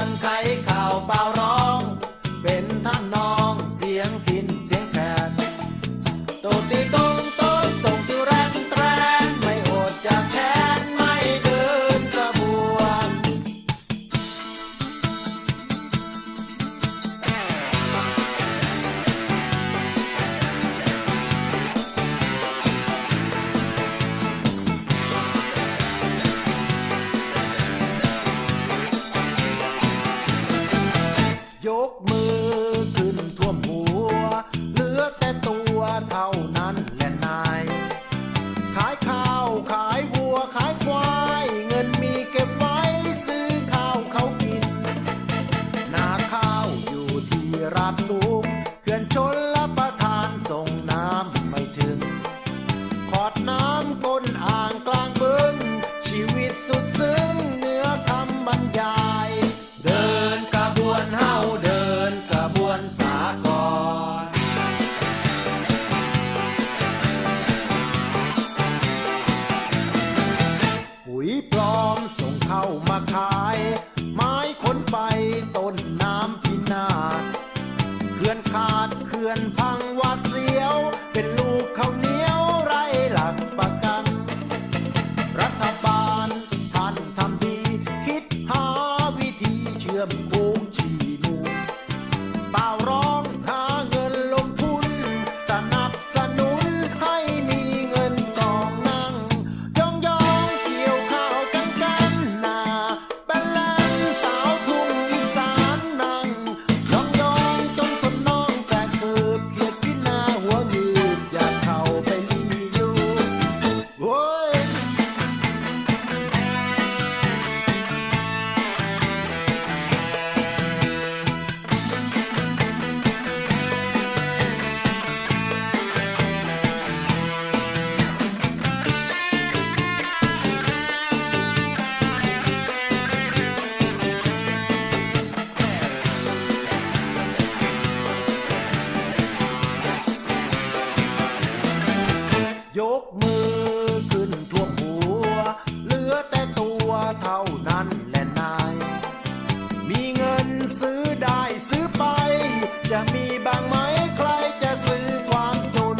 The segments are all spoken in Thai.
ันใครำก้นอ่างกลางบึง ชีวิตสุดซึ้งเหนื้อคำบรรยาย เดินกระบวนเฮาเดินกระบวนสากรปุ๋ยปลอมส่งเข้ามา Bom te bom dia. มีบางไหมใครจะซื้อความจน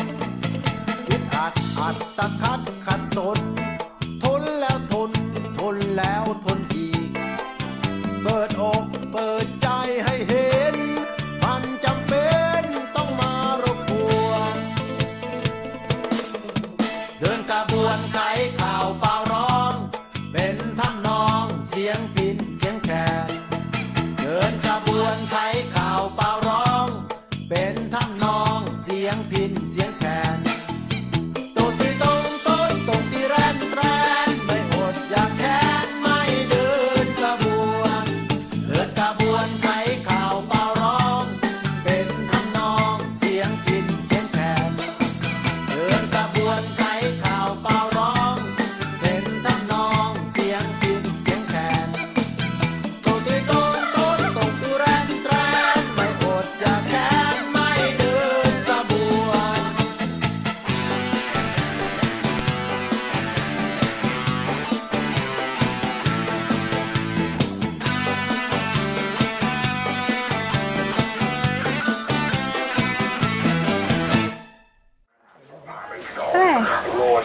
อึดอัดอัดตะคัดขัดสน ทนแล้วทน ทนแล้วทนอีก เปิดอกเปิดใจให้เห็น มันจำเป็นต้องมารบกวนเดินกระบวนไขข่าวเปล่าร้องเป็นทำนองเสียงพินเสียงแคนเดินกระบวนไขข่าวเปล่าร้อง เป็นทำนองเสียงพินเสียง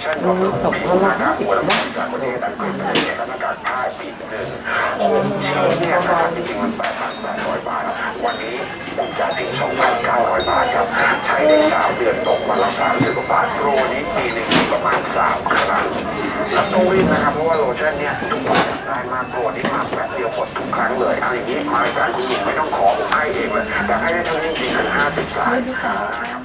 โลชั่นบำรุงผิวนะละมันจากประเงกฤษเนี่ยก็ประผมเชื่อเนี่ยนะครับจริงๆมันแปดพันแปดร้อยบาท วันนี้ผมจ่ายเพียงสองพันเก้าร้อยบาทครับ ใช้ได้สามเดือนตกวันละสามสิบกว่าบาทโรนี้ปีหนึ่งประมาณสามครั้งแล้วต้องรีบนะครับ เพราะว่าโลชั่นเนี่ยทุกคนได้มากโรนี้มาแป๊บเดียวหมดทุกครั้งเลยเอาอย่างนี้มารายการคุณหญิงไม่ต้องขอผมให้เองเลยแต่ให้ได้เท่านี้จริงๆคือห้าสิบสายนะครับ